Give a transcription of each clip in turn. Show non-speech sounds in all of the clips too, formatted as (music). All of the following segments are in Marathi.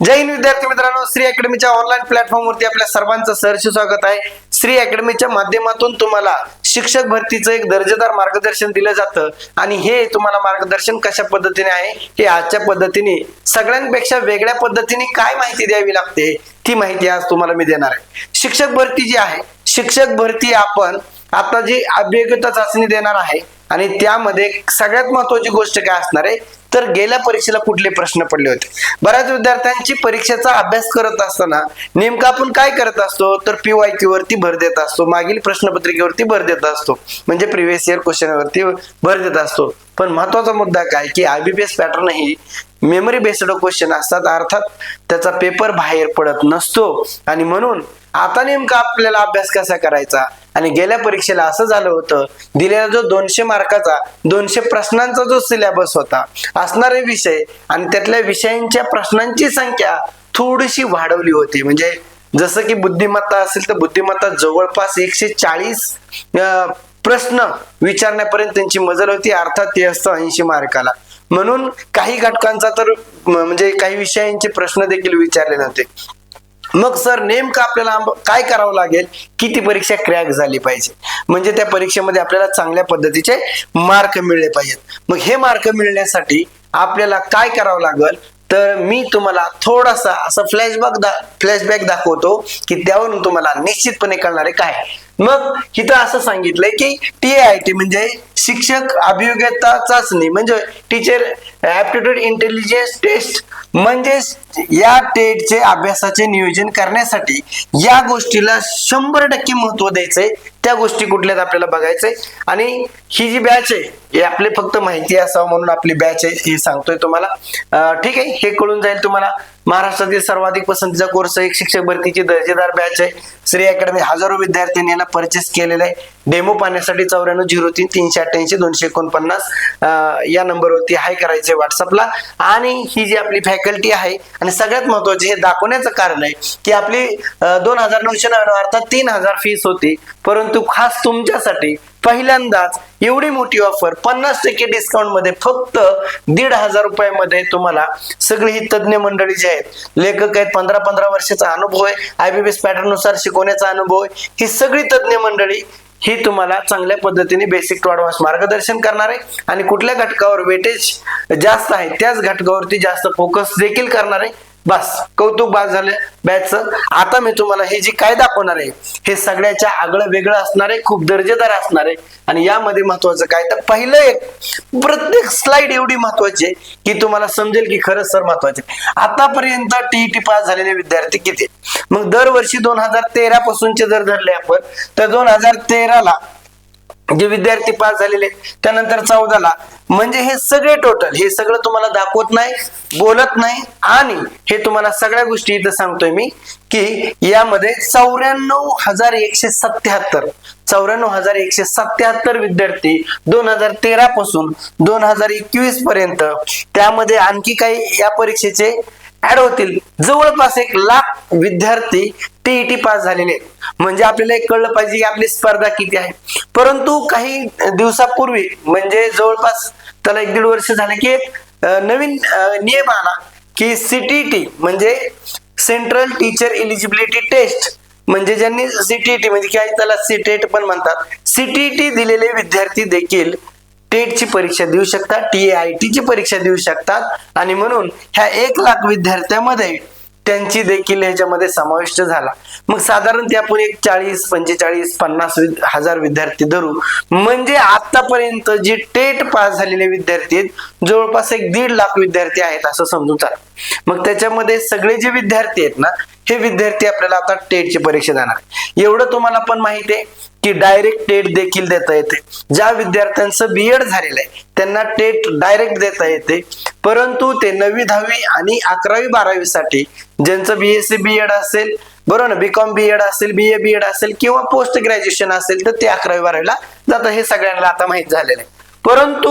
जय हिंद विद्यार्थी मित्रांनो. श्री अकॅडमीच्या ऑनलाईन प्लॅटफॉर्मवरती आपल्या सर्वांचं सहर्ष स्वागत आहे. श्री अकॅडमीच्या माध्यमातून तुम्हाला शिक्षक भरतीचं एक दर्जेदार मार्गदर्शन दिलं जातं. आणि हे तुम्हाला मार्गदर्शन कशा पद्धतीने आहे? हे आजच्या पद्धतीने सगळ्यांपेक्षा वेगळ्या पद्धतीने काय माहिती द्यावी लागते ती माहिती आज तुम्हाला मी देणार आहे. शिक्षक भरती जी आहे शिक्षक भरती आपण आता जी अभियोग्यता चाचणी देणार आहे आणि त्यामध्ये सगळ्यात महत्वाची गोष्ट काय असणार आहे? तर गेल्या परीक्षेला कुठले प्रश्न पडले होते? बऱ्याच विद्यार्थ्यांची परीक्षेचा अभ्यास करत असताना नेमका आपण काय करत असतो? तर पीवायक्यू वरती भर देत असतो. मागील प्रश्नपत्रिकेवरती भर देत असतो. म्हणजे प्रिव्हियस इयर क्वेश्चन वरती भर देत असतो. पण महत्त्वाचा मुद्दा काय? की आयबीपीएस पॅटर्न ही मेमरी बेस्ड क्वेश्चन असतात. अर्थात त्याचा पेपर बाहेर पडत नसतो. आणि म्हणून आता नेमका आपल्याला अभ्यास कसा करायचा? आणि गेल्या परीक्षेला असं झालं होतं दिलेला जो दोनशे मार्काचा दोनशे प्रश्नांचा जो सिलेबस होता असणारे विषय आणि त्यातल्या विषयांच्या प्रश्नांची संख्या थोडीशी वाढवली होती. म्हणजे जसं की बुद्धिमत्ता असेल तर बुद्धिमत्ता जवळपास एकशे चाळीस प्रश्न विचारण्यापर्यंत त्यांची मजल होती अर्थात ते असतं ऐंशी मार्काला. म्हणून काही घटकांचा तर म्हणजे काही विषयांचे प्रश्न देखील विचारले नव्हते. मग सर नेमकं आपल्याला काय करावं लागेल? की ती परीक्षा क्रॅक झाली पाहिजे? म्हणजे त्या परीक्षेमध्ये आपल्याला चांगल्या पद्धतीचे मार्क मिळले पाहिजेत. मग हे मार्क मिळण्यासाठी आपल्याला काय करावं लागेल? तर मी तुम्हाला थोडासा असं फ्लॅशबॅक दा फ्लॅशबॅक दाखवतो की त्यावरून तुम्हाला निश्चितपणे कळणार आहे काय मग इथं असं सांगितलंय की टी आय टी म्हणजे शिक्षक अभियोग्यता चाचणी म्हणजे टीचर ऍप्टिट्यूड इंटेलिजन्स टेस्ट म्हणजे या टेटचे अभ्यासाचे नियोजन करण्यासाठी या गोष्टीला शंभर टक्के महत्त्व द्यायचंय. त्या गोष्टी कुठल्यात आपल्याला बघायचंय? आणि ही जी बॅच आहे हे आपली फक्त माहिती असावं म्हणून आपली बॅच आहे हे सांगतोय तुम्हाला. ठीक आहे हे कळून जाईल तुम्हाला. महाराष्ट्रातील सर्वाधिक पसंतीचा कोर्स एक शिक्षक भरतीची दर्जेदार बॅच आहे. श्री अकॅडमी हजारो विद्यार्थ्यांनी याला परचेस केलेलं आहे. डेमो पाहण्यासाठी चौऱ्याण्णव झिरो तीन तीनशे अठ्ठ्याऐंशी दोनशे एकोणपन्नास या नंबरवरती हाय करायचे व्हॉट्सअपला आणि ही जी आपली फॅकल्टी आहे आणि सगळ्यात महत्त्वाचे हे दाखवण्याचं कारण आहे की आपली दोन हजार नऊशे नव्याण्णव अर्थात तीन हजार फीस होती. परंतु खास तुमच्यासाठी पहिल्यांदाच एवढी मोठी ऑफर पन्नास टक्के डिस्काउंटमध्ये फक्त दीड हजार रुपयामध्ये तुम्हाला सगळी ही तज्ज्ञ मंडळी जी आहेत लेखक आहेत पंधरा पंधरा वर्षाचा अनुभव आहे आयबीबीएस पॅटर्ननुसार शिकवण्याचा अनुभव आहे ही सगळी तज्ज्ञ मंडळी ही तुम्हाला चांगल्या पद्धतीने बेसिक टू ऍडव्हान्स मार्गदर्शन करणार आहे आणि कुठल्या घटकावर वेटेज जास्त आहे त्याच घटकावरती जास्त फोकस देखील करणार आहे. बस कौतुक बाद झालं. बॅचचं आता मी तुम्हाला हे जी काय दाखवणार आहे हे सगळ्याच्या आगळं वेगळं असणार आहे खूप दर्जेदार असणार आहे. आणि यामध्ये महत्वाचं काय तर पहिलं एक प्रत्येक स्लाइड एवढी महत्वाची आहे की तुम्हाला समजेल की खरंच सर महत्त्वाचे आतापर्यंत टीईटी पास झालेले विद्यार्थी किती आहेत? मग दरवर्षी दोन हजार तेरा पासूनचे जर धरले आपण तर दोन हजार तेराला जे विद्यार्थी पास झालेले त्यानंतर चौदाला. म्हणजे हे सगळे टोटल हे सगळं तुम्हाला दाखवत नाही बोलत नाही आणि हे तुम्हाला सगळ्या गोष्टी इथं सांगतोय मी की यामध्ये चौऱ्याण्णव हजार एकशे सत्याहत्तर चौऱ्याण्णव हजार एकशे सत्याहत्तर विद्यार्थी दोन हजार तेरा पासून दोन हजार एकवीस पर्यंत त्यामध्ये आणखी काही या परीक्षेचे ऍड होतील जवळपास एक लाख विद्यार्थी टीईटी पास झालेले आहेत. म्हणजे आपल्याला एक कळलं पाहिजे की आपली स्पर्धा किती आहे. परंतु काही दिवसापूर्वी म्हणजे जवळपास त्याला एक दीड वर्ष झाले की एक नवीन नियम आला की सीटीटी म्हणजे सेंट्रल टीचर एलिजिबिलिटी टेस्ट म्हणजे ज्यांनी सीटीटी म्हणजे काय त्याला सीटेट पण म्हणतात. सीटीटी दिलेले विद्यार्थी देखील टेटची परीक्षा देऊ शकतात टी आय ची परीक्षा देऊ शकतात. आणि म्हणून ह्या एक लाख विद्यार्थ्यामध्ये त्यांची देखील ह्याच्यामध्ये समाविष्ट झाला. मग साधारण ते आपण एक चाळीस पंचेचाळीस पन्नास हजार विद्यार्थी धरू. म्हणजे आतापर्यंत जे टेट पास झालेले विद्यार्थी आहेत जवळपास एक दीड लाख विद्यार्थी आहेत असं समजून चाल. मग त्याच्यामध्ये सगळे जे विद्यार्थी आहेत ना हे विद्यार्थी आपल्याला आता टेटची परीक्षा देणार. एवढं तुम्हाला पण माहिती आहे. की डायरेक्ट टेट देखील देता येते. ज्या विद्यार्थ्यांचं बीएड झालेलं आहे त्यांना टेट डायरेक्ट देता येते. परंतु ते नववी दहावी आणि अकरावी बारावी साठी ज्यांचं बीएससी बीएड असेल बरोबर ना बीकॉम बीएड असेल बी ए बी एड असेल किंवा पोस्ट ग्रॅज्युएशन असेल तर ते अकरावी बारावीला जातं हे सगळ्यांना आता माहीत झालेलं आहे. परंतु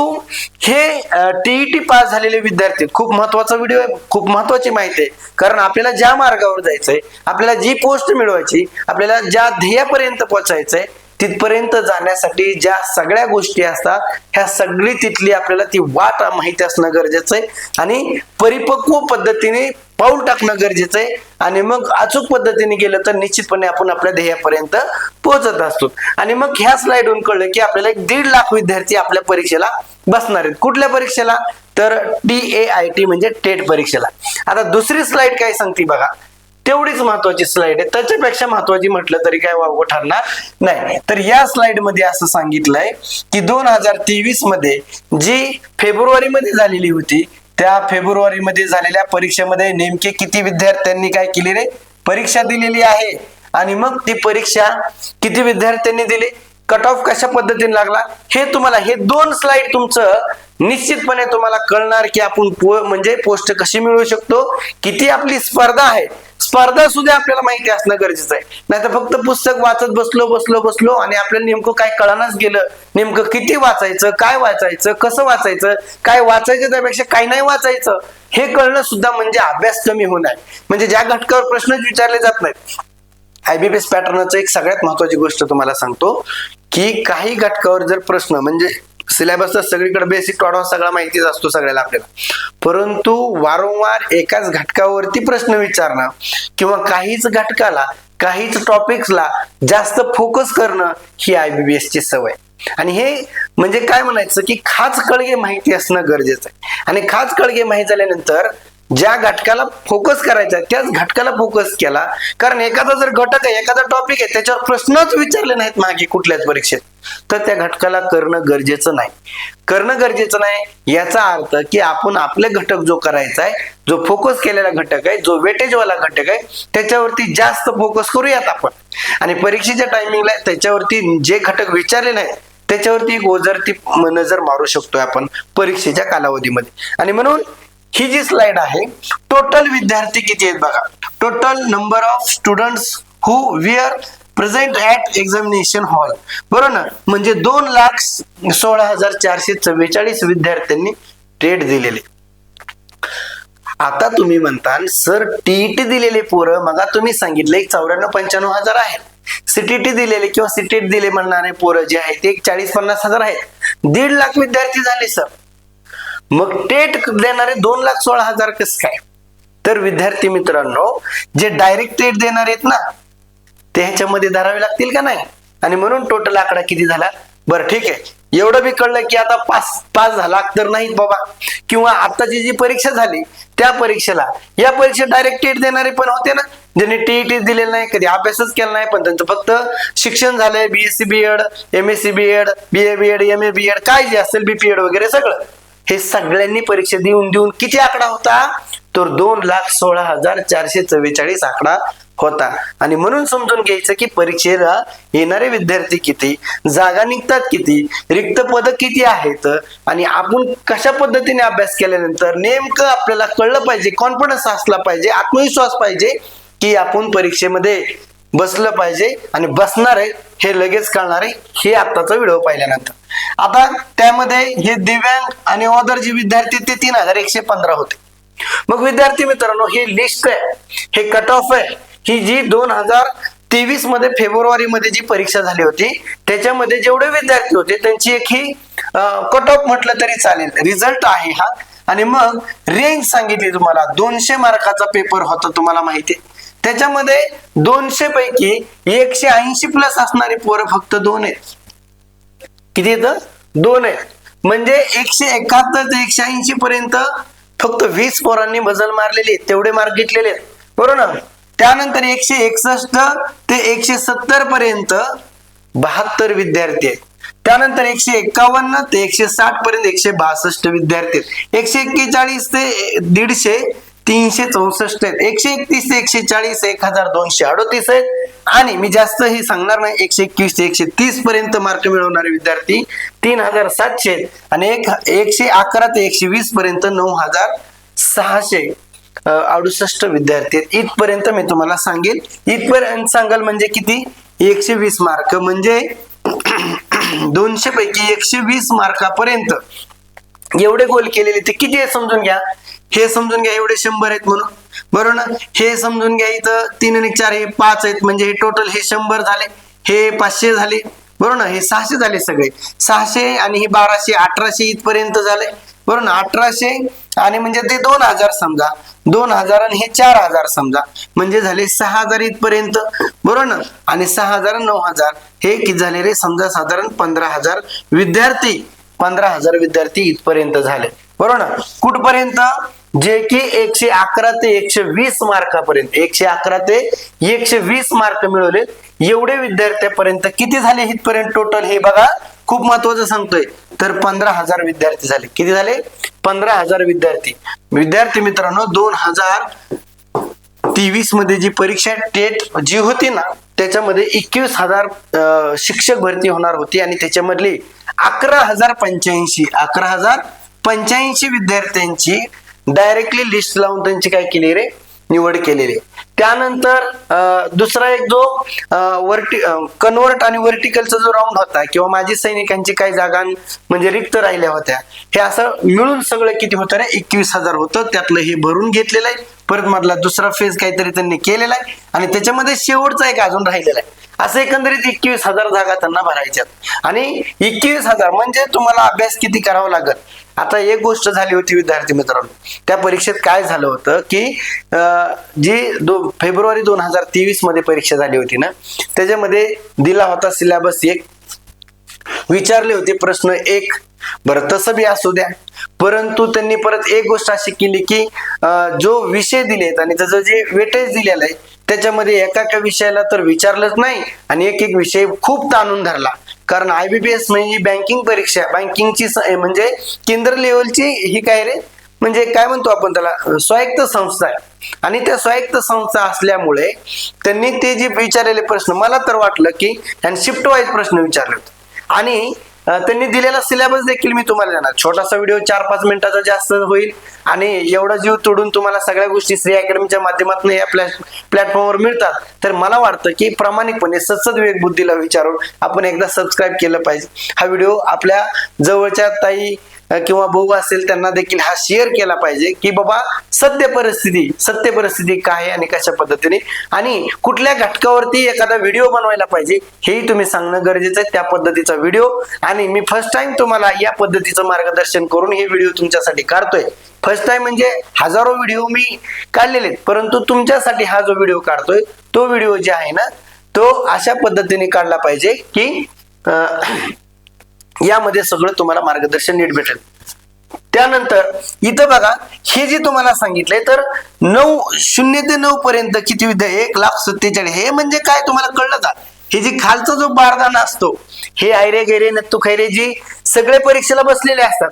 हे टीईटी पास झालेले विद्यार्थी खूप महत्त्वाचा व्हिडिओ आहे खूप महत्वाची माहिती आहे. कारण आपल्याला ज्या मार्गावर जायचंय आपल्याला जी पोस्ट मिळवायची आपल्याला ज्या ध्येयापर्यंत पोहोचायचंय तिथपर्यंत जाण्यासाठी ज्या सगळ्या गोष्टी असतात ह्या सगळी तिथली आपल्याला ती वाट माहिती असणं गरजेचं आहे. आणि परिपक्व पद्धतीने पाऊल टाकणं गरजेचं आहे. आणि मग अचूक पद्धतीने गेलं तर निश्चितपणे आपण आपल्या ध्येयापर्यंत पोहोचत असतो. आणि मग ह्या स्लाइडहून कळलं की आपल्याला एक दीड लाख विद्यार्थी आपल्या परीक्षेला बसणार आहेत. कुठल्या परीक्षेला? तर टी ए आय टी म्हणजे टेट परीक्षेला. आता दुसरी स्लाइड काय सांगते बघा. तेवढीच महत्वाची स्लाइड आहे. त्याच्यापेक्षा महत्वाची म्हटलं तरी काय वावगं ठरणार नाही. तर या स्लाइडमध्ये असं सांगितलंय की दोन हजार तेवीसमध्ये जी फेब्रुवारी मध्ये झालेली होती त्या फेब्रुवारी मध्ये झालेल्या परीक्षेमध्ये नेमके किती विद्यार्थ्यांनी काय केलेले परीक्षा दिलेली आहे. आणि मग ती परीक्षा किती विद्यार्थ्यांनी दिली? कट ऑफ कशा पद्धतीने लागला? हे तुम्हाला हे दोन स्लाइड तुमचं निश्चितपणे तुम्हाला कळणार की आपण पो- म्हणजे पोस्ट कशी मिळवू शकतो किती आपली स्पर्धा आहे. स्पर्धा सुद्धा आपल्याला माहिती असणं गरजेचं आहे. नाहीतर फक्त पुस्तक वाचत बसलो बसलो बसलो आणि आपल्याला नेमकं काय कळानच गेलं. नेमकं किती वाचायचं काय वाचायचं कसं वाचायचं काय वाचायचं त्यापेक्षा काय नाही वाचायचं. हे कळणं सुद्धा म्हणजे अभ्यास कमी होणार. म्हणजे ज्या घटकावर प्रश्नच विचारले जात नाहीत. आयबीपीएस पॅटर्नचं एक सगळ्यात महत्वाची गोष्ट तुम्हाला सांगतो की काही घटकावर जर प्रश्न म्हणजे सिलेबसचा सगळीकडे बेसिक टॉडा सगळा माहितीच असतो सगळ्याला आपल्याला. परंतु वारंवार एकाच घटकावरती प्रश्न विचारणं किंवा काहीच घटकाला काहीच टॉपिक्सला जास्त फोकस करणं ही आय बी बी एस ची सवय. आणि हे म्हणजे काय म्हणायचं की खास कळगे माहिती असणं गरजेचं आहे. आणि खास कळगे माहिती झाल्यानंतर ज्या घटकाला फोकस करायचा त्याच घटकाला फोकस केला. कारण एखादा जर घटक आहे एखादा टॉपिक आहे त्याच्यावर प्रश्नच विचारले नाहीत मागे कुठल्याच परीक्षेत. तर त्या घटकाला करणं गरजेचं नाही. करणं गरजेचं नाही याचा अर्थ की आपण आपले घटक जो करायचा आहे जो फोकस केलेला घटक आहे जो वेटेजवाला घटक आहे त्याच्यावरती जास्त फोकस करूयात आपण. आणि परीक्षेच्या टायमिंगला त्याच्यावरती जे घटक विचारले नाहीत त्याच्यावरती एक ओझरती नजर मारू शकतोय आपण परीक्षेच्या कालावधीमध्ये. आणि म्हणून ही जी स्लाइड आहे टोटल विद्यार्थी किती आहेत बघा. Total number of students who were present at examination hall बरोबर ना? म्हणजे दोन लाख सोळा हजार चारशे चव्वेचाळीस विद्यार्थ्यांनी टेट दिलेले. आता तुम्ही म्हणता सर टीईटी दिलेले पोरं मग तुम्ही सांगितले चौऱ्याण्णव पंच्याण्णव हजार आहेत. सीटीटी दिलेले किंवा सीटेट दिले म्हणणारे पोरं जे आहेत ते एक चाळीस पन्नास हजार आहेत. दीड लाख विद्यार्थी झाले सर. मग टेट देणारे दोन लाख सोळा हजार कस काय? तर विद्यार्थी मित्रांनो जे डायरेक्ट टेट देणार आहेत ना ते ह्याच्यामध्ये धरावे लागतील का नाही? आणि म्हणून टोटल आकडा किती झाला? बरं ठीक आहे. एवढं बी कळलं की आता पास पास झाला तर नाहीत बाबा. किंवा आताची जी परीक्षा झाली त्या परीक्षेला या परीक्षेत डायरेक्ट टेट देणारे पण होते ना? ज्यांनी टीईटी दिलेलं नाही कधी अभ्यासच केला नाही पण त्यांचं फक्त शिक्षण झालंय BSc BEd M S C B Ed B A B Ed M A B Ed काय जे असेल बीपीएड वगैरे सगळं. हे सगळ्यांनी परीक्षा देऊन देऊन किती आकडा होता? तर दोन लाख सोळा हजार चारशे चव्वेचाळीस आकडा होता. आणि म्हणून समजून घ्यायचं की परीक्षेला येणारे विद्यार्थी किती जागा निघतात किती रिक्त पद किती आहेत आणि आपण कशा पद्धतीने अभ्यास केल्यानंतर नेमकं आपल्याला कळलं पाहिजे कॉन्फिडन्स असला पाहिजे आत्मविश्वास पाहिजे की आपण परीक्षेमध्ये बसलं पाहिजे आणि बसणार आहे हे लगेच कळणार आहे हे आत्ताचा व्हिडिओ पाहिल्यानंतर. आता त्यामध्ये हे दिव्यांग आणि ऑदर जे विद्यार्थी ते तीन हजार एकशे पंधरा होते. मग विद्यार्थी मित्रांनो हे लिस्ट आहे. हे कट ऑफ आहे. ही जी दोन हजार तेवीसमध्ये फेब्रुवारी मध्ये जी परीक्षा झाली होती त्याच्यामध्ये जेवढे विद्यार्थी होते त्यांची एक ही कट ऑफ म्हटलं तरी चालेल. रिझल्ट आहे हा. आणि मग रेंज सांगितली तुम्हाला. दोनशे मार्काचा पेपर होता तुम्हाला माहिती आहे. त्याच्यामध्ये दोनशे पैकी एकशे ऐंशी प्लस असणारी पोरं फक्त दोन आहेत. किती येतं दोन आहेत. म्हणजे एकशे एकाहत्तर ते एकशे ऐंशी पर्यंत फक्त वीस पोरांनी मजल मारलेली आहेत. तेवढे मार्क घेतलेले आहेत. बरोबर ना? त्यानंतर एकशे एकसष्ट ते एकशे सत्तर पर्यंत बहात्तर विद्यार्थी आहेत. त्यानंतर एकशे एक्कावन्न ते एकशे साठ पर्यंत एकशे बासष्ट विद्यार्थी आहेत. एकशे एक्केचाळीस ते दीडशे तीनशे चौसष्ट आहेत. एकशे एकतीस ते एकशे चाळीस एक हजार दोनशे अडोतीस आहेत. आणि मी जास्त हे सांगणार नाही एकशे एकवीस ते एकशे तीस पर्यंत मार्क मिळवणारे विद्यार्थी तीन हजार सातशे आहेत. आणि एक एकशे अकरा ते एकशे वीस पर्यंत नऊ हजार सहाशे अडुसष्ट विद्यार्थी आहेत. इथपर्यंत मी तुम्हाला सांगेल. इथपर्यंत सांगाल म्हणजे किती? एकशे वीस मार्क म्हणजे (clears throat) दोनशे पैकी एकशे वीस मार्कापर्यंत एवढे गोल केलेले ते किती आहे समजून घ्या. हे समजून घ्या एवढे शंभर आहेत म्हणून. बरोबर ना? हे समजून घ्या इथं. तीन आणि चार हे पाच आहेत. म्हणजे हे टोटल हे शंभर झाले. हे पाचशे झाले. बरोबर ना? हे सहाशे झाले सगळे. सहाशे आणि हे बाराशे अठराशे इथपर्यंत झाले. बरोबर ना? अठराशे आणि म्हणजे ते दोन हजार समजा. दोन हजार आणि हे चार हजार समजा. म्हणजे झाले सहा हजार इथपर्यंत. बरोबर ना? आणि सहा हजार नऊ हजार. हे किती झाले रे समजा साधारण पंधरा हजार विद्यार्थी. पंधरा हजार विद्यार्थी इथपर्यंत झाले. बरोबर ना? कुठपर्यंत? जे की एकशे अकरा ते एकशे वीस मार्कापर्यंत एकशे अकरा ते एकशे वीस मार्क मिळवले. एवढे विद्यार्थ्यापर्यंत किती झाले इथपर्यंत टोटल हे बघा खूप महत्वाचं सांगतोय. तर पंधरा हजार विद्यार्थी झाले. किती झाले? पंधरा हजार विद्यार्थी. विद्यार्थी मित्रांनो दोन हजार तेवीसमध्ये जी परीक्षा टेट जी होती ना त्याच्यामध्ये एकवीस हजार शिक्षक भरती होणार होती आणि त्याच्यामधली अकरा हजार पंच्याऐंशी अकरा हजार पंच्याऐंशी विद्यार्थ्यांची डायरेक्टली लिस्ट लावून त्यांची काय केली रे? निवड केलेली. त्यानंतर अं, दुसरा एक जो वर्टी कन्वर्ट आणि वर्टिकलचा जो राऊंड होता किंवा माजी सैनिकांची काही जागा म्हणजे रिक्त राहिल्या होत्या हे असं मिळून सगळं किती होतं रे? एकवीस हजार होतं. त्यातलं हे भरून घेतलेलं आहे. परत मधला दुसरा फेज काहीतरी त्यांनी केलेला आहे. आणि त्याच्यामध्ये शेवटचा एक अजून राहिलेला आहे. असं एकंदरीत एकवीस हजार जागा त्यांना भरायच्यात. आणि एकवीस हजार म्हणजे तुम्हाला अभ्यास किती करावा लागत आता एक गोष्ट झाली होती विद्यार्थी मित्रांनो. त्या परीक्षेत काय झालं होतं की जी दो फेब्रुवारी दोन हजार तेवीसमध्ये परीक्षा झाली होती ना त्याच्यामध्ये दिला होता सिलेबस एक. विचारले होते प्रश्न एक बरं तसं बी असू द्या. परंतु त्यांनी परत एक गोष्ट अशी केली की जो विषय दिलेत आणि त्याचं जे वेटेज दिलेलं आहे त्याच्यामध्ये एका एका विषयाला तर विचारलंच नाही आणि एक एक विषय खूप ताणून धरला. कारण आयबीपीएस म्हणजे बँकिंग परीक्षा बँकिंगची म्हणजे केंद्र लेवलची ही काय रे? म्हणजे काय म्हणतो आपण त्याला? स्वायत्त संस्था आहे. आणि त्या स्वायत्त संस्था असल्यामुळे त्यांनी ते जे विचारलेले प्रश्न मला तर वाटलं की त्यांनी शिफ्ट वाईज प्रश्न विचारले होते आणि त्यांनी दिलेला सिलेबस देखील मी तुम्हाला देणार. छोटासा व्हिडिओ चार पाच मिनिटाचा जास्त होईल. आणि एवढा जीव तोडून तुम्हाला सगळ्या गोष्टी श्री अकॅडमीच्या माध्यमातून या प्लॅटफॉर्मवर मिळतात. तर मला वाटतं की प्रामाणिकपणे सतत विवेक बुद्धीला विचारून आपण एकदा सबस्क्राईब केलं पाहिजे. हा व्हिडिओ आपल्या जवळच्या ताई किंवा भाऊ असेल त्यांना देखील हा शेअर केला पाहिजे की बाबा सत्य परिस्थिती सत्य परिस्थिती काय आहे आणि कशा पद्धतीने? आणि कुठल्या घटकावरती एखादा व्हिडिओ बनवायला पाहिजे हेही तुम्ही सांगणं गरजेचं आहे त्या पद्धतीचा व्हिडिओ आणि मी फर्स्ट टाइम तुम्हाला या पद्धतीचं मार्गदर्शन करून हे व्हिडिओ तुमच्यासाठी काढतोय. फर्स्ट टाइम म्हणजे हजारो व्हिडिओ मी काढलेले आहेत परंतु तुमच्यासाठी हा जो व्हिडिओ काढतोय तो व्हिडिओ जे आहे ना तो अशा पद्धतीने काढला पाहिजे की यामध्ये सगळं तुम्हाला मार्गदर्शन नीट भेटेल. त्यानंतर इथं बघा हे जे तुम्हाला सांगितलंय तर नऊ शून्य ते नऊ पर्यंत किती विद्या? एक लाख सत्तेचाळीस. हे म्हणजे काय तुम्हाला कळलं का? हे जे खालचा जो बारदाना असतो हे आयरे गैरे नत्तू खैरे जी सगळे परीक्षेला बसलेले असतात.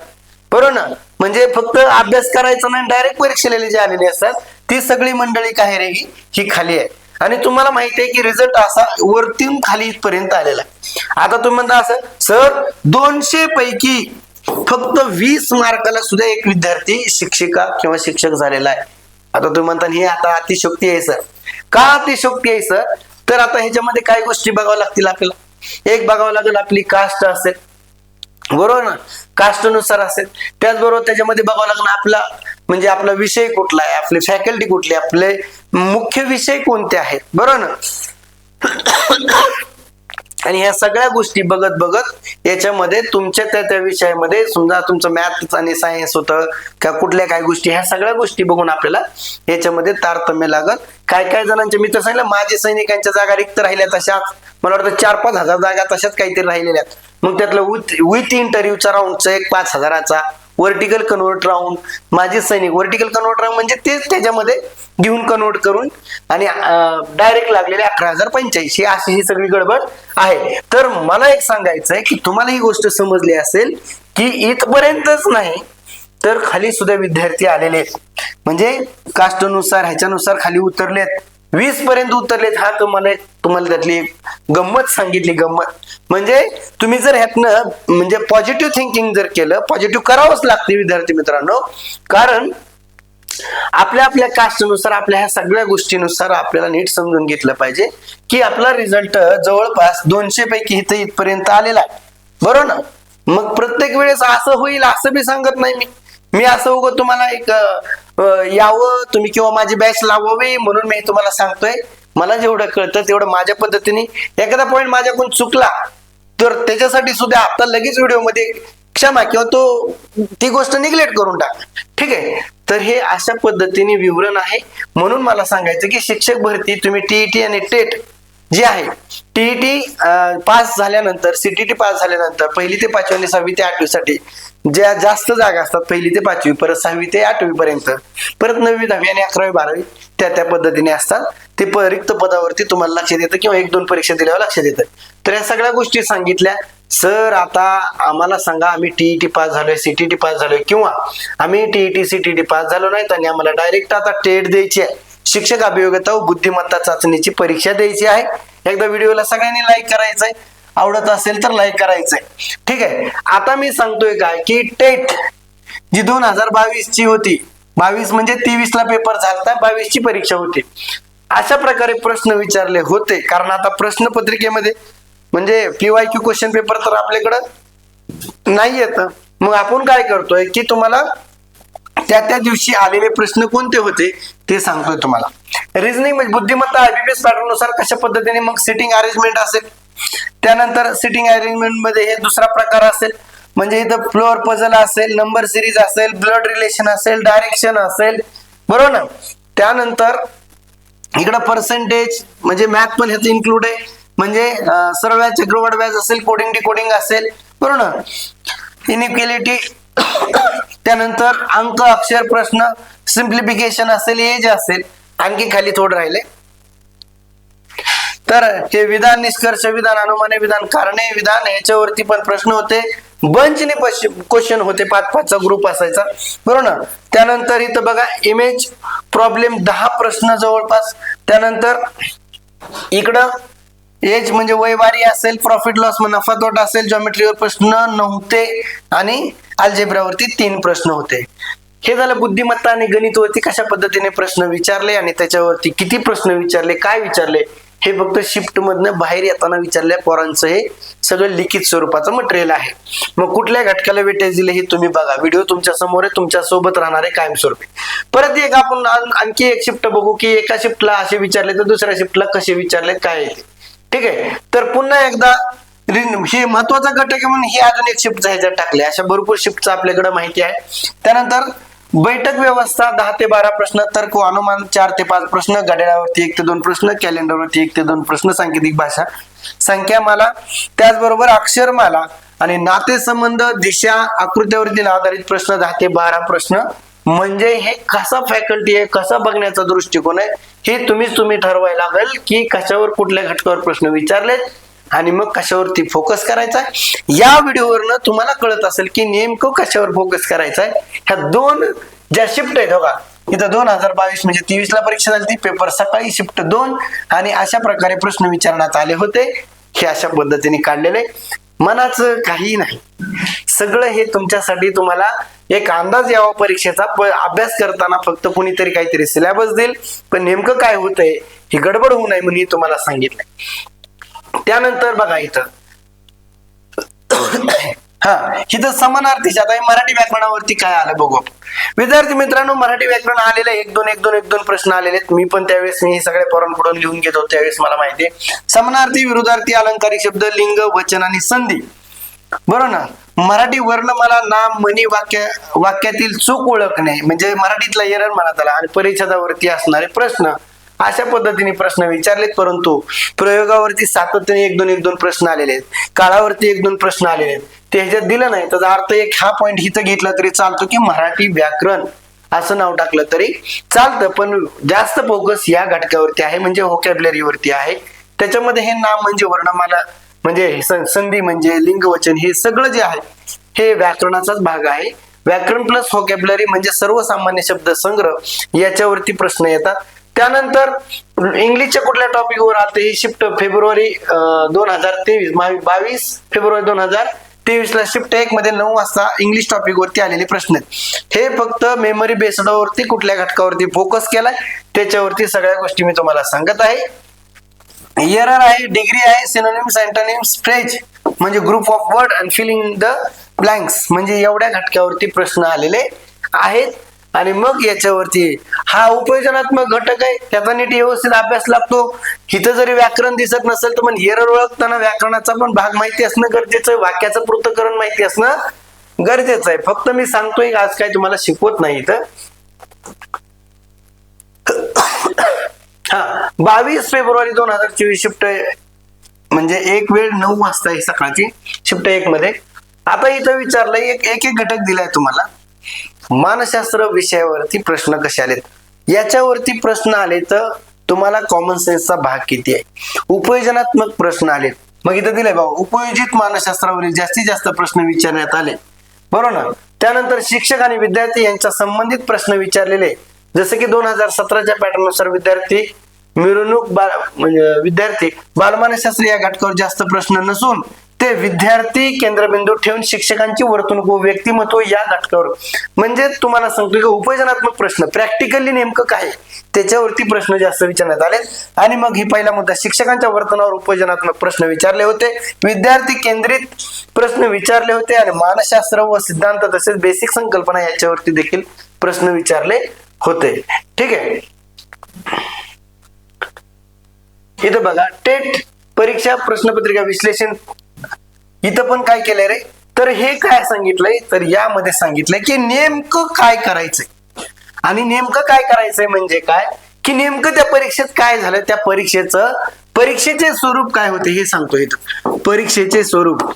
बरोबर ना? म्हणजे फक्त अभ्यास करायचा नाही डायरेक्ट परीक्षेला जे आलेले असतात ती सगळी मंडळी काय रे ही? ही खाली आहे आणि तुम्हाला माहिती आहे की रिझल्ट असा वरतून खाली इथपर्यंत आलेला आहे. आता तुम्ही म्हणता असं सर दोनशे पैकी फक्त वीस मार्काला सुद्धा एक विद्यार्थी शिक्षिका किंवा शिक्षक झालेला आहे. आता तुम्ही म्हणता हे आता अतिशोक्ती आहे सर. का अतिशोक्ती आहे सर? तर आता ह्याच्यामध्ये काय गोष्टी बघाव्या लागतील आपल्याला. एक बघावं लागेल आपली कास्ट असेल. बरोबर ना? कास्टनुसार असेल. त्याचबरोबर त्याच्यामध्ये बघावं लागणार आपला म्हणजे आपला विषय कुठला आहे? आपली फॅकल्टी कुठली आहे, आपले मुख्य विषय कोणते आहेत? बरोबर ना? आणि ह्या सगळ्या गोष्टी बघत बघत याच्यामध्ये तुमच्या त्या त्या विषयामध्ये समजा तुमचं मॅथ आणि सायन्स होतं का कुठल्या काय गोष्टी ह्या सगळ्या गोष्टी बघून आपल्याला याच्यामध्ये तारतम्य लागत काय काय जणांचे मित्र सांगितलं माझे सैनिकांच्या जागा रिक्त राहिल्या तशाच. मला वाटतं चार पाच हजार जागा तशाच काहीतरी राहिलेल्या आहेत. मग त्यातलं विथ विथ इंटरव्ह्यूचा राऊंडचा एक पाच हजाराचा. वर्टिकल कन्वर्ट राऊंड माझे सैनिक वर्टिकल कन्वर्ट राऊंड म्हणजे तेच त्याच्यामध्ये घेऊन कन्वर्ट करून आणि डायरेक्ट लागलेले अकरा हजार पंच्याऐंशी. अशी ही सगळी गडबड आहे. तर मला एक सांगायचं आहे की तुम्हाला ही गोष्ट समजली असेल की इथपर्यंतच नाही तर खाली सुद्धा विद्यार्थी आलेले आहेत. म्हणजे कास्टनुसार ह्याच्यानुसार खाली उतरलेत. वीस पर्यंत उतरलेत हा तुम्हाला तुम्हाला त्यातली गंमत सांगितली गंमत. म्हणजे तुम्ही जर ह्यातनं म्हणजे पॉझिटिव्ह थिंकिंग जर केलं पॉझिटिव्ह करावंच लागते विद्यार्थी मित्रांनो. कारण आपल्या आपल्या कास्टनुसार आपल्या ह्या सगळ्या गोष्टीनुसार आपल्याला नीट समजून घेतलं पाहिजे की आपला रिझल्ट जवळपास दोनशे पैकी इथं इथपर्यंत आलेला आहे. बरोबर ना? मग प्रत्येक वेळेस असं होईल असं बी सांगत नाही मी. मी असं उगं तुम्हाला एक यावं तुम्ही किंवा माझी बॅच लावावी म्हणून मी तुम्हाला सांगतोय. मला जेवढं कळतं तेवढं माझ्या पद्धतीने. एखादा पॉईंट माझ्याकडून चुकला तर त्याच्यासाठी सुद्धा आता लगेच व्हिडिओमध्ये क्षमा किंवा तो ती गोष्ट निग्लेक्ट करून टाक. ठीक आहे? तर हे अशा पद्धतीने विवरण आहे. म्हणून मला सांगायचं की शिक्षक भरती तुम्ही टीईटी आणि टेट जे आहे टीईटी पास झाल्यानंतर सीटीटी पास झाल्यानंतर पहिली ते पाचवी आणि सहावी ते आठवी साठी ज्या जास्त जागा असतात पहिली ते पाचवी परत सहावी ते आठवी पर्यंत. परत नववी दहावी आणि अकरावी बारावी त्या त्या पद्धतीने असतात. ते रिक्त पदावरती तुम्हाला लक्षात येतं किंवा एक दोन परीक्षा दिल्यावर लक्षात येतं. तर या सगळ्या गोष्टी सांगितल्या. सर आता आम्हाला सांगा आम्ही टीईटी पास झालोय सीटीटी पास झालोय किंवा आम्ही टीईटी सीटीटी पास झालो नाहीत आणि आम्हाला डायरेक्ट आता टेट द्यायची आहे. शिक्षक अभियोगता व बुद्धिमत्ता चाचणीची परीक्षा द्यायची आहे. एकदा व्हिडिओला सगळ्यांनी लाईक करायचंय. आवडत असेल तर लाईक करायचंय. ठीक आहे. आता मी सांगतोय काय की टेट जी दोन हजार बावीस ची होती बावीस म्हणजे तेवीस ला पेपर झालता बावीस ची परीक्षा होती. अशा प्रकारे प्रश्न विचारले होते. कारण आता प्रश्नपत्रिकेमध्ये म्हणजे पीवाय क्यू क्वेश्चन पेपर तर आपल्याकडं नाही येत. मग आपण काय करतोय की तुम्हाला त्या त्या दिवशी आलेले प्रश्न कोणते होते ते सांगतोय तुम्हाला. रिझनिंग म्हणजे बुद्धिमत्ता आयबीपीएस पॅटर्ननुसार कशा पद्धतीने मग सिटिंग अरेंजमेंट असेल त्यानंतर सिटिंग अरेंजमेंटमध्ये हे दुसरा प्रकार असेल. म्हणजे इथं फ्लोअर पझल असेल नंबर सिरीज असेल ब्लड रिलेशन असेल डायरेक्शन असेल. बरोबर ना? त्यानंतर इकडं पर्सेंटेज म्हणजे मॅथ पण ह्याचं इन्क्लूड आहे. म्हणजे सर्व सरळ व्याज चक्रवाढ व्याज असेल कोडिंग डिकोडिंग असेल. बरोबर ना? इनिक्वेलिटी त्यानंतर अंक अक्षर प्रश्न सिम्प्लिफिकेशन असेल एज असेल. आणखी खाली थोडं राहिले. तर हे विधान निष्कर्ष विधान अनुमाने विधान कारणे विधान याच्यावरती पण प्रश्न होते. बंचने क्वेश्चन होते पाच पाचचा ग्रुप असायचा. बरोबर ना? त्यानंतर इथं बघा इमेज प्रॉब्लेम दहा प्रश्न जवळपास. त्यानंतर इकडं एज म्हणजे वयवारी असेल प्रॉफिट म्हणजे लॉस नफा तोटा असेल जॉमेट्रीवर प्रश्न नव्हते. आणि अल्जेब्रावरती तीन प्रश्न होते. हे झालं बुद्धिमत्ता आणि गणितवरती कशा पद्धतीने प्रश्न विचारले आणि त्याच्यावरती किती प्रश्न विचारले काय विचारले? हे फक्त शिफ्ट मधनं बाहेर येताना विचारल्या पोरांचं हे सगळं लिखित स्वरूपाचं मटेरियल आहे. मग कुठल्या घटकाला वेटेज दिले हे तुम्ही बघा. व्हिडिओ तुमच्यासमोर आहे तुमच्यासोबत राहणार आहे कायमस्वरूपी. परत एक आपण आणखी एक शिफ्ट बघू की एका शिफ्टला असे विचारले तर दुसऱ्या शिफ्टला कसे विचारले काय येते ठीक आहे? तर पुन्हा एकदा हे महत्त्वाचा घटक आहे म्हणून हे अजून एक शिफ्ट ह्याच्यात टाकले. अशा भरपूर शिफ्टचं आपल्याकडे माहिती आहे. त्यानंतर बैठक व्यवस्था दहा ते बारा प्रश्न तर्क अनुमान चार ते पाच प्रश्न घड्याळावरती एक ते दोन प्रश्न कॅलेंडरवरती एक ते दोन प्रश्न सांकेतिक भाषा. संख्यामाला त्याचबरोबर अक्षरमाला आणि नातेसंबंध दिशा आकृत्यावरती आधारित प्रश्न दहा ते बारा प्रश्न. म्हणजे हे कसा फॅकल्टी आहे कसा बघण्याचा दृष्टिकोन आहे हे तुम्हीच तुम्ही ठरवायला लागेल की कशावर कुठल्या घटकावर प्रश्न विचारलेत आणि मग कशावरती फोकस करायचा आहे. या व्हिडिओवरनं तुम्हाला कळत असेल की नेमकं कशावर फोकस करायचा आहे ह्या दोन ज्या शिफ्ट आहेत बघा इथं दोन हजार बावीस म्हणजे तेवीस ला परीक्षा झाली ती पेपर सकाळी शिफ्ट दोन आणि अशा प्रकारे प्रश्न विचारण्यात आले होते. हे अशा पद्धतीने काढलेले मनाचं काही नाही. सगळं हे तुमच्यासाठी तुम्हाला एक अंदाज यावा परीक्षेचा. अभ्यास करताना फक्त कुणीतरी काहीतरी सिलेबस देईल. पण नेमकं काय होतंय ही गडबड होऊ नये म्हणून मी तुम्हाला सांगितलंय. त्यानंतर बघा इथं. (coughs) हा इथं समानार्थी आता मराठी व्याकरणावरती काय आलं बघू विद्यार्थी मित्रांनो मराठी व्याकरण आलेलं एक दोन एक दोन एक दोन प्रश्न आलेले आहेत. मी पण त्यावेळेस मी हे सगळे पोरांकडून लिहून घेतो त्यावेळेस मला माहिती आहे. समानार्थी विरुद्धार्थी अलंकारिक शब्द लिंग वचन आणि संधी. बरोबर ना? मराठी वर्णमाला नाम मनी वाक्य वाक्यातील चूक ओळखणे म्हणजे मराठीतला एरर म्हणा त्याला आणि परिच्छेदावरती असणारे प्रश्न. अशा पद्धतीने प्रश्न विचारलेत परंतु प्रयोगावरती सातत्याने एक दोन एक दोन प्रश्न आलेले आहेत. काळावरती एक दोन प्रश्न आलेले आहेत. ते ह्याच्यात दिलं नाही त्याचा अर्थ एक हा पॉईंट इथं घेतला तरी चालतो की मराठी व्याकरण असं नाव टाकलं तरी चालतं पण जास्त फोकस या घटकावरती आहे म्हणजे होकॅबलरीवरती आहे. त्याच्यामध्ये हे नाम म्हणजे वर्णमाला म्हणजे संधी म्हणजे लिंगवचन हे सगळं जे आहे हे व्याकरणाचाच भाग आहे. व्याकरण प्लस होकॅबलरी म्हणजे सर्वसामान्य शब्द संग्रह याच्यावरती प्रश्न येतात. त्यानंतर इंग्लिशच्या कुठल्या टॉपिकवर आते ही शिफ्ट फेब्रुवारी दोन हजार तेवीस बावीस फेब्रुवारी दोन हजार तेवीस ला शिफ्ट एक मध्ये नऊ वाजता इंग्लिश टॉपिक वरती आलेले प्रश्न आहेत. हे फक्त मेमरी बेसडावरती कुठल्या घटकावरती फोकस केलाय त्याच्यावरती सगळ्या गोष्टी मी तुम्हाला सांगत आहे. एरर आहे डिग्री आहे सिनोनिम्स अँटोनिम्स फ्रेज म्हणजे group of word and filling the blanks म्हणजे एवढ्या घटकावरती प्रश्न आलेले आहेत. आणि मग याच्यावरती हा उपयोजनात्मक घटक आहे त्याचा नीट व्यवस्थित अभ्यास लागतो. इथं जरी व्याकरण दिसत नसेल तर मग हेरर ओळखताना व्याकरणाचा पण भाग माहिती असणं गरजेचं आहे वाक्याचं पृथक्करण माहिती असणं गरजेचं आहे. फक्त मी सांगतोय आज काय तुम्हाला शिकवत नाही इथं. हा बावीस फेब्रुवारी दोन हजार चोवीस शिफ्ट म्हणजे एक वेळ नऊ वाजता आहे सकाळची शिफ्ट एक मध्ये. आता इथं विचारलं एक एक घटक दिलाय तुम्हाला. मानसशास्त्र विषयावरती प्रश्न कसे आलेत? याच्यावरती प्रश्न आले तर तुम्हाला कॉमन सेन्सचा भाग किती आहे? उपयोजनात्मक प्रश्न आलेत. मग इथं दिलंय भाऊ उपयोजित मानसशास्त्रावरील जास्तीत जास्त प्रश्न विचारण्यात आले. बरोबर ना? त्यानंतर शिक्षक आणि विद्यार्थी यांच्या संबंधित प्रश्न विचारलेले जसे की दोन हजार सतराच्या पॅटर्ननुसार विद्यार्थी मिरवणूक बाल म्हणजे विद्यार्थी बालमानसशास्त्र या घटकावर जास्त प्रश्न नसून ते विद्यार्थी केंद्रबिंदू ठेवून शिक्षकांची वर्तणूक व व्यक्तिमत्व या घटकावर. म्हणजे तुम्हाला सांगतो की उपयोजनात्मक प्रश्न प्रॅक्टिकली नेमकं काय त्याच्यावरती प्रश्न जास्त विचारण्यात आले. आणि मग ही पहिला मुद्दा शिक्षकांच्या वर्तनावर उपयोजनात्मक प्रश्न विचारले होते. विद्यार्थी केंद्रित प्रश्न विचारले होते आणि मानसशास्त्र व सिद्धांत तसेच बेसिक संकल्पना याच्यावरती देखील प्रश्न विचारले होते. ठीक आहे? इथं बघा टेट परीक्षा प्रश्नपत्रिका विश्लेषण इथं पण काय केलंय रे? तर हे काय सांगितलंय? तर यामध्ये सांगितलंय की नेमकं काय करायचंय? आणि नेमकं काय करायचंय म्हणजे काय? की नेमकं त्या परीक्षेत काय झालं? त्या परीक्षेचं परीक्षेचे स्वरूप काय होते हे सांगतो इथं. परीक्षेचे स्वरूप.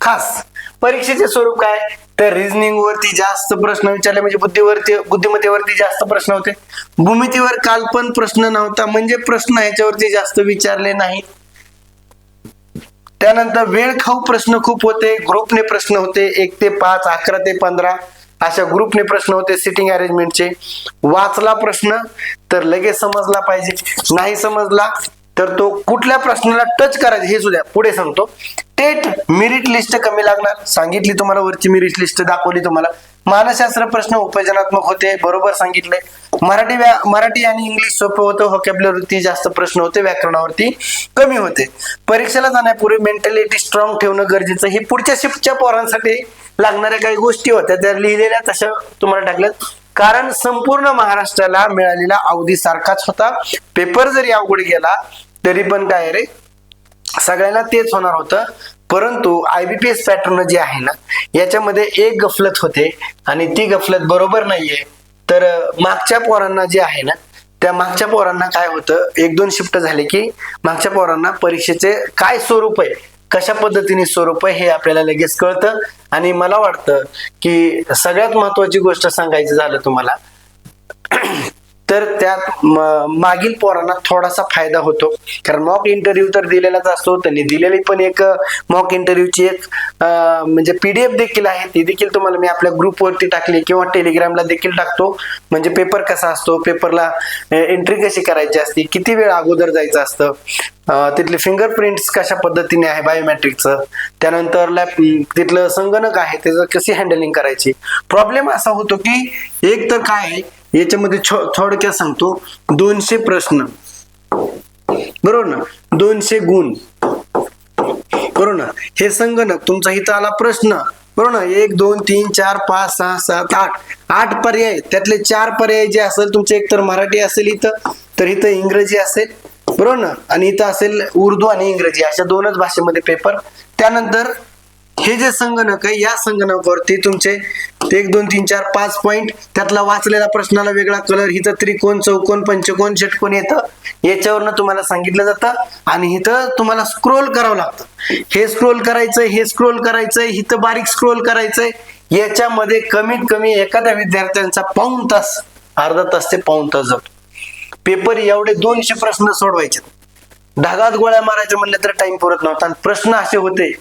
खास. परीक्षेचे स्वरूप काय? तर रिझनिंग वरती जास्त प्रश्न विचारले म्हणजे बुद्धीवरती बुद्धिमत्तेवरती जास्त प्रश्न होते. भूमितीवर काल पण प्रश्न नव्हता म्हणजे प्रश्न ह्याच्यावरती जास्त विचारले नाही. त्यानंतर वेळ खाऊ प्रश्न खूप होते ग्रुपने प्रश्न होते एक ते पाच अकरा ते पंधरा अशा ग्रुपने प्रश्न होते सिटिंग अरेंजमेंटचे वाचला प्रश्न तर लगेच समजला पाहिजे. नाही समजला तर तो कुठल्या प्रश्नाला टच करायचं हे सुद्धा पुढे सांगतो. टेट मेरिट लिस्ट कमी लागणार. सांगितली तुम्हाला वरची मेरिट लिस्ट दाखवली तुम्हाला. मानसशास्त्र प्रश्न उपजनात्मक होते बरोबर सांगितले मराठी व्या मराठी आणि इंग्लिश सोपं होतं होकॅबलरवरती जास्त प्रश्न होते व्याकरणावरती कमी होते. परीक्षेला जाण्यापूर्वी मेंटॅलिटी स्ट्रॉंग ठेवणं गरजेचं. हे पुढच्या शिफ्टच्या पोरांसाठी लागणाऱ्या काही गोष्टी होत्या त्या लिहिलेल्या तशा तुम्हाला टाकल्यात. कारण संपूर्ण महाराष्ट्राला मिळालेला अवधी सारखाच होता. पेपर जरी अवघड गेला तरी पण काय रे? सगळ्यांना तेच होणार होतं. परंतु I B P S pattern जे आहे ना याच्यामध्ये एक गफलत होते आणि ती गफलत बरोबर नाहीये. तर मागच्या पोरांना जे आहे ना त्या मागच्या पोरांना काय होतं? एक दोन शिफ्ट झाले की मागच्या पोरांना परीक्षेचे काय स्वरूप आहे? कशा पद्धतीने स्वरूप आहे हे आपल्याला लगेच कळतं. आणि मला वाटतं की सगळ्यात महत्वाची गोष्ट सांगायची झालं तुम्हाला तर त्यात मागील पोरांना थोडासा फायदा होतो. कारण मॉक इंटरव्ह्यू तर दिलेलाच असतो त्यांनी दिलेली पण एक मॉक इंटरव्ह्यूची एक अं, म्हणजे पीडीएफ देखील आहे. ती देखील तुम्हाला मी आपल्या ग्रुपवरती टाकली किंवा टेलिग्रामला देखील टाकतो. म्हणजे पेपर कसा असतो? पेपरला एंट्री कशी करायची असते? किती वेळ अगोदर जायचं असतं? तिथले फिंगरप्रिंट्स कशा पद्धतीने आहे बायोमॅट्रिकचं त्यानंतर लॅप तिथलं संगणक आहे त्याचं कशी हँडलिंग करायची? प्रॉब्लेम असा होतो की एक तर काय आहे याच्यामध्ये छो- थोडक्यात सांगतो. दोनशे प्रश्न. बरोबर ना? दोनशे गुण. बरोबर ना? हे संगणक तुमचा इथं आला प्रश्न. बरोबर ना? एक दोन तीन चार पाच सहा सात आठ. आठ पर्याय. त्यातले चार पर्याय जे असेल तुमचे एकतर मराठी असेल इथं तर इथं इंग्रजी असेल. बरोबर ना? आणि इथं असेल उर्दू आणि इंग्रजी. अशा दोनच भाषेमध्ये पेपर त्यानंतर हे जे संगणक आहे या संगणकावरती तुमचे एक दोन तीन चार पाच पॉईंट त्यातला वाचलेला प्रश्नाला वेगळा कलर इथं त्रिकोण चौकोन पंचकोन षटकोन येतं. याच्यावरनं तुम्हाला सांगितलं जातं आणि इथं तुम्हाला स्क्रोल करावं लागतं. हे स्क्रोल करायचंय हे स्क्रोल करायचंय इथं बारीक स्क्रोल करायचंय. याच्यामध्ये कमीत कमी एखाद्या विद्यार्थ्यांचा पाऊण तास अर्धा तास ते पाऊण तास जातो. पेपर एवढे दोनशे प्रश्न सोडवायचे. ढगात गोळ्या मारायच्या म्हणलं तर टाइम पुरत नव्हता आणि प्रश्न असे होते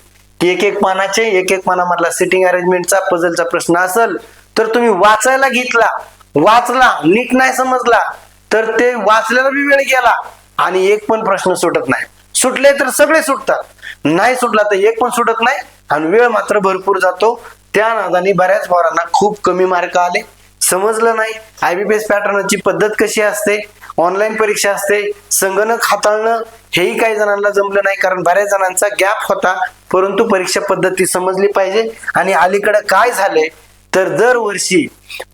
एक एक पानाचे एक एक पानामधला सिटिंग अरेंजमेंटचा पझलचा प्रश्न असेल तर तुम्ही वाचायला घेतला. वाचला नीट नाही समजला तर ते वाचल्याला बी वेळ गेला. आणि एक पण प्रश्न सुटत नाही. सुटले तर सगळे सुटतात. नाही सुटला तर एक पण सुटत नाही. आणि वेळ मात्र भरपूर जातो. त्या नादाने बऱ्याच पोरांना खूप कमी मार्क आले. समजलं नाही. आयबीपीएस पॅटर्नची पद्धत कशी असते? ऑनलाईन परीक्षा असते. संगणक हाताळणं हेही काही जणांना जमलं नाही कारण बऱ्याच जणांचा गॅप होता. परंतु परीक्षा पद्धती समजली पाहिजे. आणि अलीकडे काय झालंय? तर दरवर्षी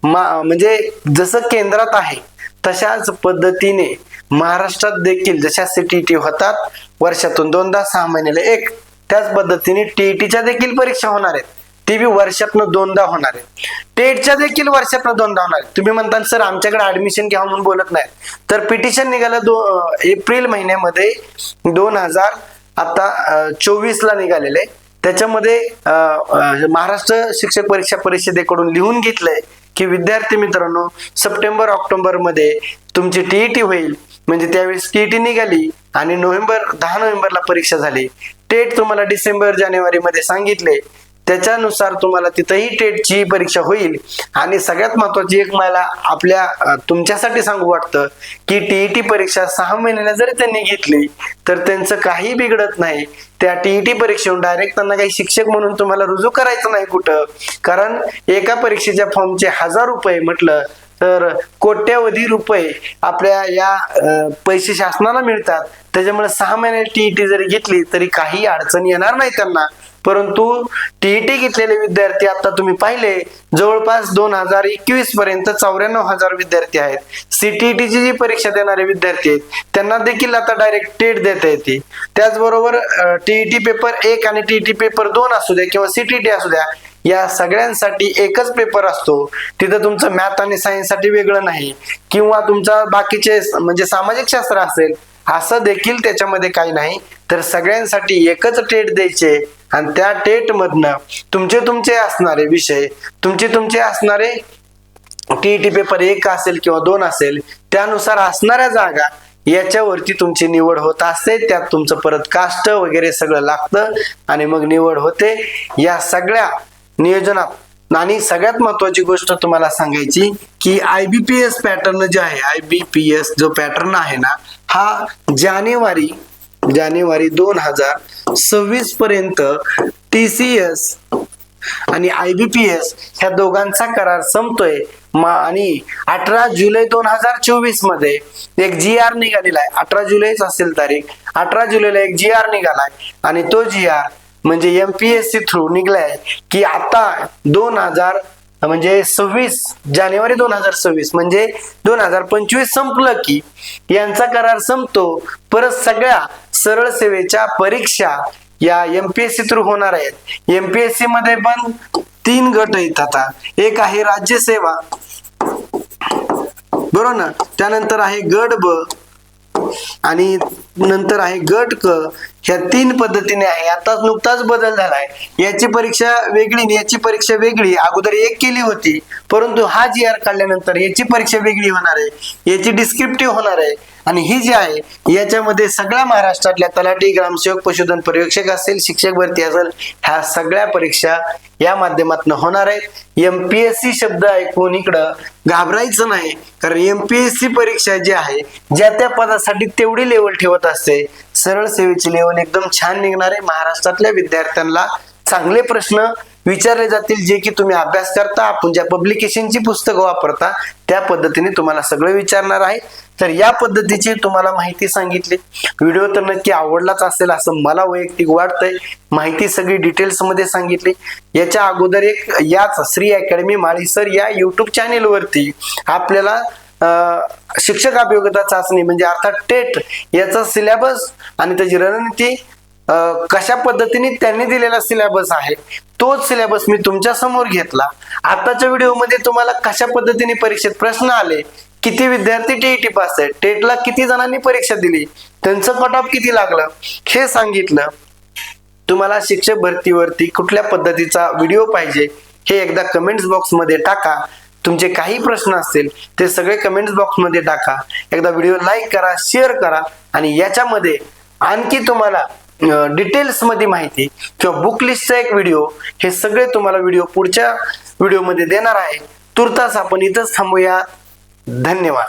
मा म्हणजे जसं केंद्रात आहे तशाच पद्धतीने महाराष्ट्रात देखील जशा सीटीटी होतात वर्षातून दोनदा सहा महिन्याला एक त्याच पद्धतीने टीईटीच्या देखील परीक्षा होणार आहेत. ते बी वर्षातनं दोनदा होणार आहे. टेटच्या देखील वर्षातनं दोनदा होणार आहे. तुम्ही म्हणता सर आमच्याकडे ऍडमिशन घ्या म्हणून बोलत नाही. तर पिटिशन निघालं दो एप्रिल महिन्यामध्ये दोन हजार आता चोवीसला निघालेलं. आहे त्याच्यामध्ये महाराष्ट्र शिक्षक परीक्षा परिषदेकडून लिहून घेतलंय की विद्यार्थी मित्रांनो सप्टेंबर ऑक्टोबरमध्ये तुमची टीईटी होईल. म्हणजे त्यावेळेस टीईटी निघाली आणि नोव्हेंबर दहा नोव्हेंबरला परीक्षा झाली. टेट तुम्हाला डिसेंबर जानेवारी मध्ये सांगितले. त्याच्यानुसार तुम्हाला तिथंही टेटची परीक्षा होईल. आणि सगळ्यात महत्वाची एक मला आपल्या तुमच्यासाठी सांगू वाटतं की टीईटी परीक्षा सहा महिन्याला जरी त्यांनी घेतली तर त्यांचं काही बिघडत नाही. त्या टीईटी परीक्षेहून डायरेक्ट त्यांना काही शिक्षक म्हणून तुम्हाला रुजू करायचं नाही कुठं. कारण एका परीक्षेच्या फॉर्मचे हजार रुपये म्हटलं तर कोट्यावधी रुपये आपल्या या पैसे शासनाला मिळतात. त्याच्यामुळे सहा महिने टीईटी जरी घेतली तरी काही अडचण येणार नाही त्यांना. परंतु टीईटी घेतलेले विद्यार्थी आता तुम्ही पाहिले जवळपास दोन हजार एकवीस पर्यंत चौऱ्याण्णव हजार विद्यार्थी आहेत. सीटीईटीची जी परीक्षा देणारे विद्यार्थी आहेत त्यांना देखील आता डायरेक्ट टेट देता येते. त्याचबरोबर टीईटी पेपर एक आणि टीईटी पेपर दोन असू द्या किंवा सीटीटी असू द्या या सगळ्यांसाठी एकच पेपर असतो. तिथं तुमचं मॅथ आणि सायन्ससाठी वेगळं नाही. किंवा तुमचा बाकीचे म्हणजे सामाजिक शास्त्र असेल असं देखील त्याच्यामध्ये काही नाही. तर सगळ्यांसाठी एकच टेट द्यायचे. आणि त्या टेट मधनं तुमचे तुमचे असणारे विषय तुमचे तुमचे असणारे टीईटी पेपर एक असेल किंवा दोन असेल त्यानुसार असणाऱ्या जागा याच्यावरती तुमची निवड होत असते. त्यात तुमचं परत कास्ट वगैरे सगळं लागतं आणि मग निवड होते. या सगळ्या नियोजनात आणि सगळ्यात महत्वाची गोष्ट तुम्हाला सांगायची की I B P S pattern जे आहे आय बी पी एस जो पॅटर्न आहे ना हा जानेवारी जानेवारी दोन हजार सव्वीस पर्यंत टी सी एस आणि आय बी पी एस ह्या दोघांचा करार संपतोय. मा आणि अठरा जुलै दोन हजार चोवीसमध्ये एक जी आर निघालेला आहे. अठरा जुलैच असेल तारीख. अठरा जुलैला एक जी आर निघालाय. आणि तो जी आर म्हणजे M P S C through निघलाय की आता दोन हजार म्हणजे सव्वीस जानेवारी दोन हजार सव्वीस म्हणजे दोन हजार पंचवीस संपलं की यांचा करार संपतो. परत सगळ्या सरळ सेवेच्या परीक्षा या एमपीएससी थ्रू होणार आहेत. एमपीएससी मध्ये पण तीन गट आहेत आता. एक आहे राज्यसेवा. बरोबर ना? त्यानंतर आहे गट ब. आणि नंतर आहे गट क. ह्या तीन पद्धतीने आहे. आता नुकताच बदल झालाय. याची परीक्षा वेगळी याची परीक्षा वेगळी. अगोदर एक केली होती. परंतु हा जी आर काढल्यानंतर याची परीक्षा वेगळी होणार आहे. याची डिस्क्रिप्टिव्ह होणार आहे. आणि ही जी आहे याच्यामध्ये सगळ्या महाराष्ट्रातल्या तलाठी ग्रामसेवक पशुधन पर्यवेक्षक असेल शिक्षक भरती असेल ह्या सगळ्या परीक्षा या माध्यमातून होणार आहेत. एमपीएससी शब्द ऐकून इकडं घाबरायचं नाही कारण एमपीएससी परीक्षा जी आहे ज्या त्या पदासाठी तेवढी लेवल ठेवत असते. सरळ सेवेची लेवल एकदम छान निघणार आहे. महाराष्ट्रातल्या विद्यार्थ्यांना चांगले प्रश्न विचारले जातील जे की तुम्ही अभ्यास करता आपण ज्या पब्लिकेशनची पुस्तकं वापरता त्या पद्धतीने तुम्हाला सगळं विचारणार आहे तर या पद्धतीची तुम्हाला माहिती सांगितली. व्हिडिओ तर नक्की आवडलाच असेल असं मला वैयक्तिक वाटतंय. माहिती सगळी डिटेल्समध्ये सांगितली. याच्या अगोदर एक याच श्री अकॅडमी माळीसर या युट्यूब चॅनेलवरती आपल्याला शिक्षक अभियोगता चाचणी म्हणजे अर्थात टेट याचा सिलेबस आणि त्याची रणनीती कशा पद्धतीने त्यांनी दिलेला सिलेबस आहे तोच सिलेबस मी तुमच्यासमोर घेतला. आताच्या व्हिडिओमध्ये तुम्हाला कशा पद्धतीने परीक्षेत प्रश्न आले किती विद्यार्थी टीईटी पास आहेत टेटला किती जणांनी परीक्षा दिली त्यांचं कट ऑफ किती लागलं हे सांगितलं. तुम्हाला शिक्षक भरतीवरती कुठल्या पद्धतीचा व्हिडिओ पाहिजे हे एकदा कमेंट्स बॉक्समध्ये टाका. तुमचे काही प्रश्न असतील ते सगळे कमेंट्स बॉक्समध्ये टाका. एकदा व्हिडिओ लाईक करा शेअर करा आणि याच्यामध्ये आणखी तुम्हाला डिटेल्समध्ये माहिती किंवा बुक लिस्टचा एक व्हिडिओ हे सगळे तुम्हाला व्हिडिओ पुढच्या व्हिडिओमध्ये देणार आहे. तुर्तास आपण इथंच थांबूया. धन्यवाद.